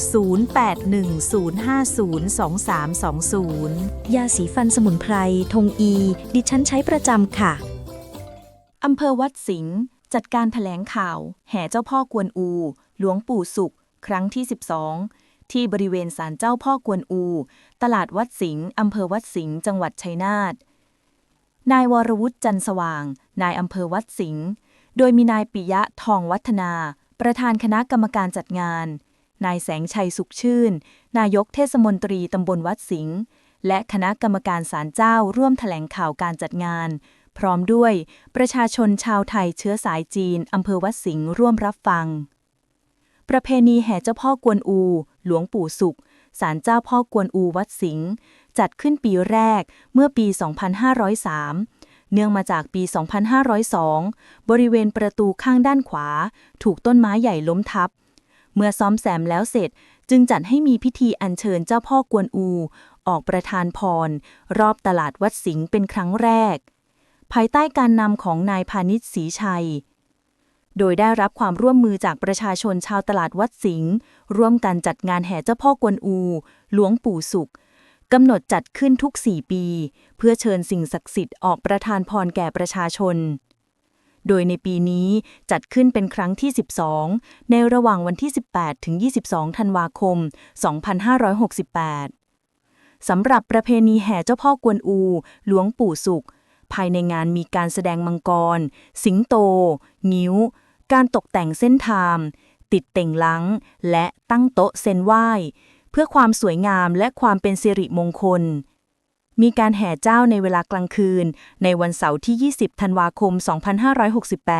0810502320 ยาสีฟันสมุนไพร ทงอี ดิฉันใช้ประจำค่ะ อำเภอวัดสิงห์จัดการแถลงข่าว แห่เจ้าพ่อกวนอู หลวงปู่สุข ครั้งที่ 12 ที่บริเวณศาลเจ้าพ่อกวนอู ตลาดวัดสิงห์อำเภอวัดสิงห์จังหวัดชัยนาทนายวรวุฒิจันสว่าง นายอำเภอวัดสิงห์ โดยมีนายปิยะทองวัฒนา ประธานคณะกรรมการจัดงาน นายแสงชัยสุขชื่น นายกเทศมนตรีตำบลวัดสิงห์และคณะกรรมการศาลเจ้าร่วมแถลงข่าวการจัดงาน พร้อมด้วยประชาชนชาวไทยเชื้อสายจีนอำเภอวัดสิงห์ร่วมรับฟัง ประเพณีแห่เจ้าพ่อกวนอู หลวงปู่สุขศาลเจ้าพ่อกวนอูวัดสิงห์จัดขึ้นปีแรกเมื่อปี 2503 เนื่องมาจากปี 2502 บริเวณประตูข้างด้านขวา ถูกต้นไม้ใหญ่ล้มทับ เมื่อซ้อมแซมแล้วเสร็จจึงจัดให้มีพิธีอัญเชิญเจ้าพ่อกวนอู ออกประทานพร รอบตลาดวัดสิงห์เป็นครั้งแรก ภายใต้การนำของนายพาณิชย์ศรีชัย โดยได้รับความร่วมมือจากประชาชนชาวตลาดวัดสิงห์ร่วมกันจัดงานแห่เจ้าพ่อกวนอู หลวงปู่สุขกำหนดจัดขึ้นทุก4ปี เพื่อเชิญสิ่งศักดิ์สิทธิ์ออกประทานพรแก่ประชาชน โดยในปีนี้จัดขึ้นเป็นครั้งที่ 12 ในระหว่างวันที่ 18 ถึง 22 ธันวาคม 2568 สำหรับประเพณีแห่เจ้าพ่อกวนอู หลวงปู่สุข ภายในงานมีการแสดงมังกร สิงโต งิ้ว การตกแต่งเส้นทางติดเต่งลัง และตั้งโต๊ะเซนไหว้ เพื่อความสวยงามและความเป็นสิริมงคล มีการแห่เจ้าในเวลากลางคืน ในวันเสาร์ที่ 20 ธันวาคม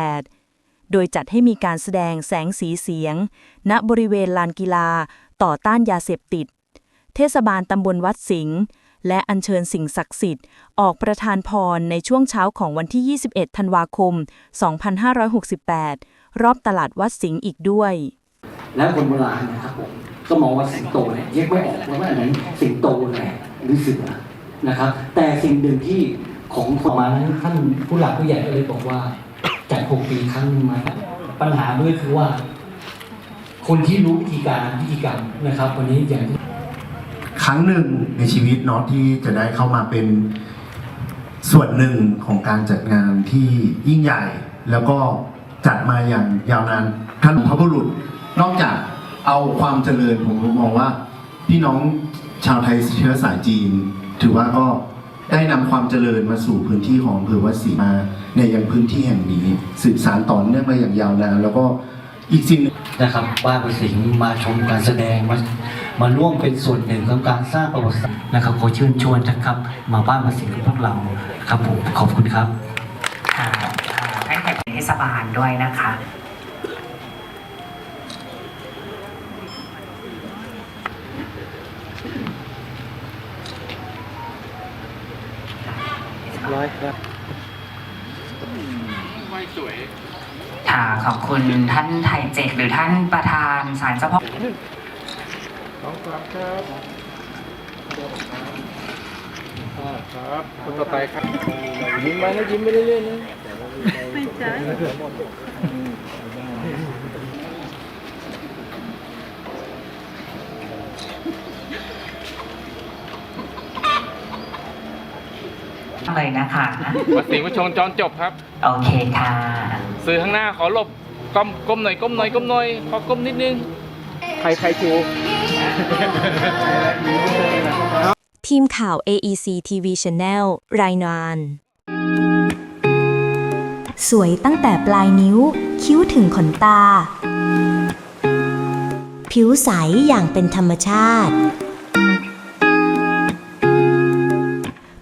2568 โดยจัดให้มีการแสดงแสงสีเสียง ณบริเวณลานกีฬา ต่อต้านยาเสพติด เทศบาลตำบลวัดสิงห์และอัญเชิญสิ่งศักดิ์สิทธิ์ ออกประทานพรในช่วงเช้าของวันที่ 21 ธันวาคม 2568 รอบตลาดวัดสิงห์อีกด้วย แล้วคนโบราณนะครับผมก็มองว่าสิงโตเนี่ยแยกไม่ออกว่าอันไหนสิงโตแหละหรือเสือ นะครับ แต่สิ่งหนึ่งที่ของประมาณนั้นท่านผู้หลักผู้ใหญ่ก็เลยบอกว่าจัดหกปีครั้งหนึงมาปัญหาด้วยคือว่า คนที่รู้วิธีการพิธีกรรมนะครับ วันนี้อย่างที่ครั้งหนึ่งในชีวิตเนาะที่จะได้เข้ามาเป็นส่วนหนึ่งของการจัดงานที่ยิ่งใหญ่ แล้วก็จัดมาอย่างยาวนานท่านพระบุรุษนอกจากเอาความเจริญผมมองว่าพี่น้องชาวไทยเชื้อสายจีน ถือว่าก็ได้นำความเจริญมาสู่พื้นที่ของอำเภอวัดศรีมาในยังพื้นที่แห่งนี้ สืบสานต่อเนื่องมาอย่างยาวนานแล้วก็อีกสิ่งหนึ่ง นะครับบ้านประสิงห์มาชมการแสดงมามาร่วมเป็นส่วนหนึ่งของการสร้างประวัติศาสตร์นะครับขอเชิญชวนนะครับ มาบ้านประสิงห์กับพวกเราครับผมขอบคุณครับอ่าอ่าท่านแขกเทศบาลด้วยนะคะ ร้อยครับค่ะขอบคุณท่านไทยเจกหรือท่านประธานศาลเจ้าพ่อครับคนต่อไปครับยิ้มมานะยิ้มไปเรื่อยๆนะ เลยนะคะ วัดศรีวัชงจรจบครับ โอเคค่ะ สื่อข้างหน้าขอหลบก้มก้มหน่อยก้มหน่อยก้มหน่อยขอก้มนิดนึง ใครใครชู ทีมข่าว AEC TV Channel รายงาน สวยตั้งแต่ปลายนิ้ว คิ้วถึงขนตา ผิวใสอย่างเป็นธรรมชาติ